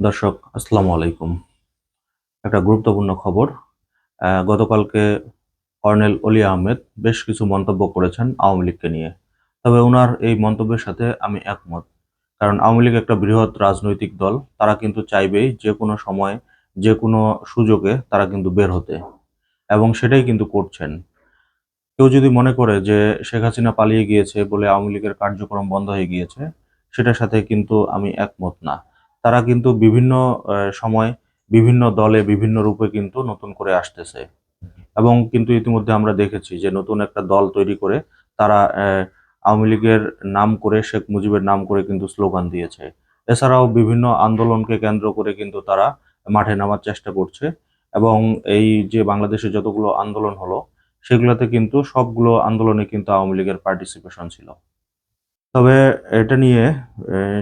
দর্শক, আসসালামু আলাইকুম। একটা গুরুত্বপূর্ণ খবর গতকালকে কর্নেল অলি আহমেদ বেশ কিছু মন্তব্য করেছেন আওয়ামী লীগকে নিয়ে। তবে ওনার এই মন্তব্যের সাথে আমি একমত, কারণ আওয়ামী লীগ একটা বৃহৎ রাজনৈতিক দল, তারা কিন্তু চাইবেই যে কোনো সময়, যে কোনো সুযোগে তারা কিন্তু বের হতে, এবং সেটাই কিন্তু করছেন। কেউ যদি মনে করে যে শেখ হাসিনা পালিয়ে গিয়েছে বলে আওয়ামী লীগের কার্যক্রম বন্ধ হয়ে গিয়েছে, সেটার সাথে কিন্তু আমি একমত না। তারা কিন্তু বিভিন্ন সময় বিভিন্ন দলে, বিভিন্ন রূপে কিন্তু নতুন করে আসতেছে। এবং কিন্তু ইতিমধ্যে আমরা দেখেছি যে নতুন একটা দল তৈরি করে তারা আওয়ামী লীগের নাম করে, শেখ মুজিবের নাম করে কিন্তু স্লোগান দিয়েছে। এছাড়াও বিভিন্ন আন্দোলনকে কেন্দ্র করে কিন্তু তারা মাঠে নামার চেষ্টা করছে। এবং এই যে বাংলাদেশে যতগুলো আন্দোলন হলো, সেগুলোতে কিন্তু সবগুলো আন্দোলনে কিন্তু আওয়ামী লীগের পার্টিসিপেশন ছিল। তবে এটা নিয়ে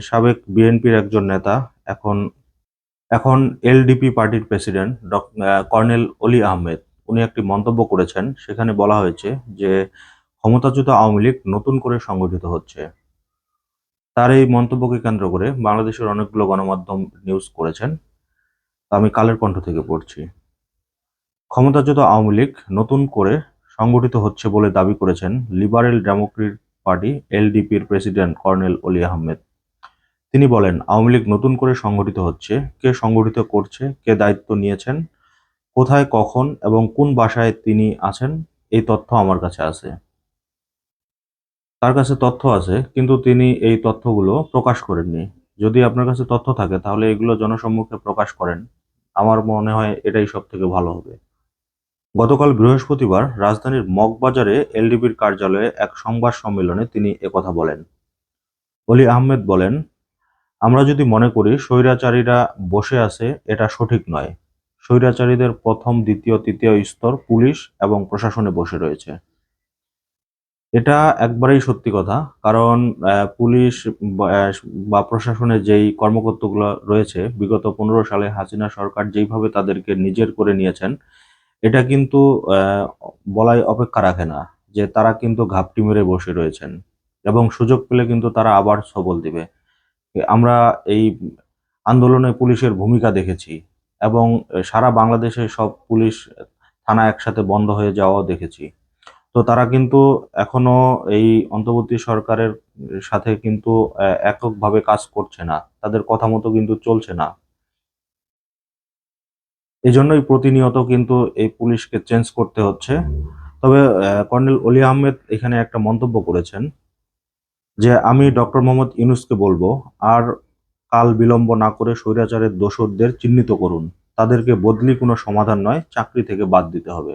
সাবেক বিএনপির একজন নেতা এখন এখন এলডিপি পার্টির প্রেসিডেন্ট কর্নেল অলি আহমেদ, উনি একটি মন্তব্য করেছেন, সেখানে বলা হয়েছে যে ক্ষমতাচ্যুত আওয়ামী লীগ নতুন করে সংগঠিত হচ্ছে। তার এই মন্তব্যকে কেন্দ্র করে বাংলাদেশের অনেকগুলো গণমাধ্যম নিউজ করেছেন। তা আমি কালের কণ্ঠ থেকে পড়ছি। ক্ষমতাচ্যুত আওয়ামী লীগ নতুন করে সংগঠিত হচ্ছে বলে দাবি করেছেন লিবারেল ডেমোক্রেট পার্টি এলডিপির প্রেসিডেন্ট কর্নেল অলি আহমেদ। তিনি বলেন, আওয়ামী লীগ নতুন করে সংগঠিত হচ্ছে। কে সংগঠিত করছে? কে দায়িত্ব নিয়েছেন? কোথায়, কখন এবং কোন বাসায় তিনি আছেন? এই তথ্য আমার কাছে আছে। তার কাছে তথ্য আছে, কিন্তু তিনি এই তথ্যগুলো প্রকাশ করেননি। যদি আপনার কাছে তথ্য থাকে, তাহলে এগুলো জনসম্মুখে প্রকাশ করেন। আমার মনে হয় এটাই সব থেকে ভালো হবে। গতকাল বৃহস্পতিবার রাজধানীর মগবাজারে এলডিবির কার্যালয়ে এক সংবাদ সম্মেলনে তিনি একথা বলেন। অলি আহমেদ বলেন আমরা যদি মনে করি স্বৈরাচারীরা বসে আছে, এটা সঠিক নয়। স্বৈরাচারীদের প্রথম, দ্বিতীয়, তৃতীয় স্তর পুলিশ এবং প্রশাসনে বসে রয়েছে। এটা একবারেই সত্যি কথা, কারণ পুলিশ বা প্রশাসনে যেই কর্মকর্তাগুলো রয়েছে, বিগত পনেরো সালে হাসিনা সরকার যেইভাবে তাদেরকে নিজের করে নিয়েছেন, এটা কিন্তু বলাই অপেক্ষা রাখে না যে তারা কিন্তু ঘাপটি মেরে বসে রয়েছেন এবং সুযোগ পেলে কিন্তু তারা আবার সবল দিবে। আমরা এই আন্দোলনে পুলিশের ভূমিকা দেখেছি এবং সারা বাংলাদেশে সব পুলিশ থানা একসাথে বন্ধ হয়ে যাওয়াও দেখেছি। তো তারা কিন্তু এখনও এই অন্তর্বর্তী সরকারের সাথে কিন্তু এককভাবে কাজ করছে না। তাদের কথা মতো কিন্তু চলছে না। এই জন্যই প্রতিনিয়ত কিন্তু এই পুলিশকে চেঞ্জ করতে হচ্ছে। তবে কর্নেল অলি আহমেদ এখানে একটা মন্তব্য করেছেন। যে আমি ডক্টর মোহাম্মদ ইউনুসকে বলব, আর কাল বিলম্ব না করে স্বৈরাচারের দোষরদের চিহ্নিত করুন। তাদেরকে বদলি কোনো সমাধান নয়, চাকরি থেকে বাদ দিতে হবে।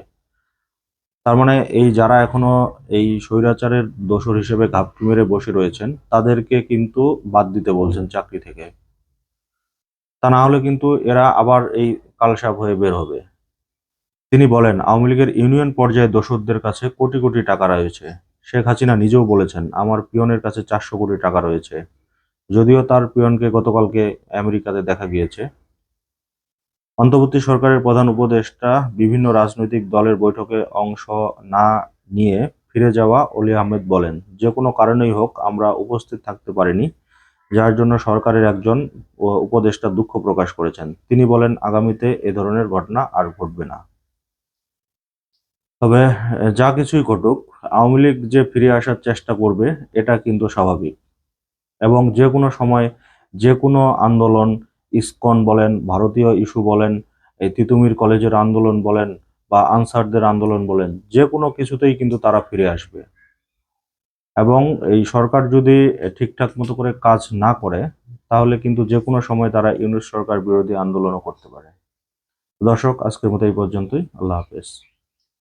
তার মানে এই যারা এখনও এই স্বৈরাচারের দোষর হিসেবে ঘাপটি মেরে বসে রয়েছেন, তাদেরকে কিন্তু বাদ দিতে বলছেন চাকরি থেকে। তা না হলে কিন্তু এরা আবার এই কালসাপ হয়ে বের হবে। তিনি বলেন, আওয়ামী লীগের ইউনিয়ন পর্যায়ে দোষরদের কাছে কোটি কোটি টাকা রয়েছে। শেখ হাসিনা নিজেও বলেছেন, আমার পিয়নের কাছে চারশো কোটি টাকা রয়েছে। যদিও তার পিয়নকে গতকালকে আমেরিকাতে দেখা গিয়েছে। অন্তর্বর্তী সরকারের প্রধান উপদেষ্টা বিভিন্ন রাজনৈতিক দলের বৈঠকে অংশ না নিয়ে ফিরে যাওয়া অলি আহমেদ বলেন, যে কোনো কারণেই হোক, আমরা উপস্থিত থাকতে পারিনি। যার জন্য সরকারের একজন উপদেষ্টা দুঃখ প্রকাশ করেছেন। তিনি বলেন, আগামীতে এ ধরনের ঘটনা আর ঘটবে না। তবে যা কিছুই ঘটুক, আওয়ামী লীগ যে ফিরে আসার চেষ্টা করবে, এটা কিন্তু স্বাভাবিক। এবং যে কোনো সময় যে কোনো আন্দোলন, ইসকন বলেন, ভারতীয় ইস্যু বলেন, এই তিতুমির কলেজের আন্দোলন বলেন, বা আনসারদের আন্দোলন বলেন, যে কোনো কিছুতেই কিন্তু তারা ফিরে আসবে। এবং এই সরকার যদি ঠিকঠাক মতো করে কাজ না করে, তাহলে কিন্তু যে কোনো সময় তারা ইউনিট সরকার বিরোধী আন্দোলনও করতে পারে। দর্শক, আজকের মতো এই পর্যন্তই। আল্লাহ হাফেজ।